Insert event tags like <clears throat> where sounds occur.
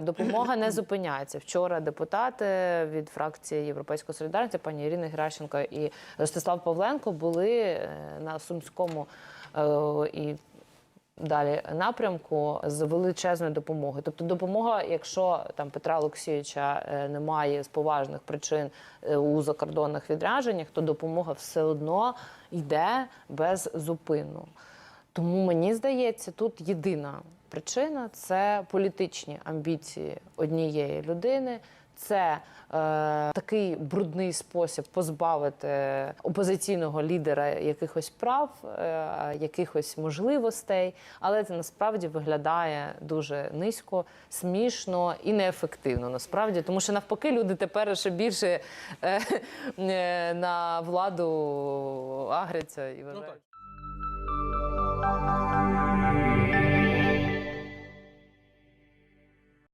Допомога не <clears throat> зупиняється. Вчора депутати від фракції Європейської солідарності, пані Ірина Геращенко і Ростислав Павленко, були е, на сумському е, і далі напрямку з величезною допомогою. Тобто, допомога, якщо там Петра Олексійовича е, немає з поважних причин у закордонних відрядженнях, то допомога все одно йде без зупину. Тому мені здається, тут єдина причина це політичні амбіції однієї людини. Це е, такий брудний спосіб позбавити опозиційного лідера якихось прав, е, якихось можливостей, але це насправді виглядає дуже низько, смішно і неефективно. Насправді, тому що навпаки, люди тепер ще більше е, е, на владу агряться і вважають. так.